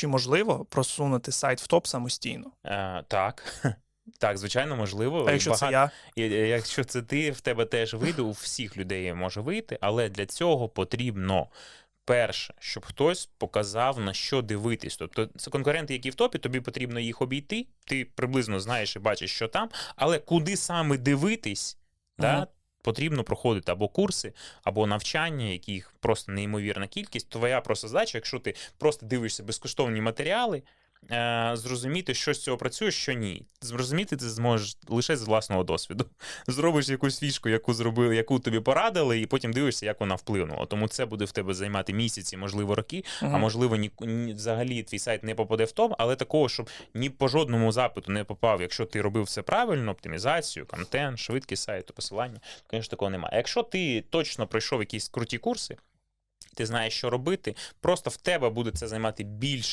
Чи можливо просунути сайт в топ самостійно? Е, так. Так, звичайно, можливо. А якщо це я? Якщо це ти, в тебе теж вийде, у всіх людей може вийти, але для цього потрібно. Перше, щоб хтось показав на що дивитись. Тобто це конкуренти, які в топі, тобі потрібно їх обійти. Ти приблизно знаєш і бачиш, що там, але куди саме дивитись, да, Мгм. Потрібно проходити або курси, або навчання, яких просто неймовірна кількість. Твоя просто задача, якщо ти просто дивишся безкоштовні матеріали, е, зрозуміти, що з цього працює, що ні. Зрозуміти ти зможеш лише з власного досвіду. Зробиш якусь фішку, яку зробили, яку тобі порадили, і потім дивишся, як вона вплинула. Тому це буде в тебе займати місяці, можливо, роки, а можливо, ні, ні, взагалі твій сайт не попаде в топ, але такого, щоб ні по жодному запиту не попав, якщо ти робив все правильно, оптимізацію, контент, швидкість сайту, посилання, то, звісно, такого немає. А якщо ти точно пройшов якісь круті курси, ти знаєш, що робити, просто в тебе буде це займати більше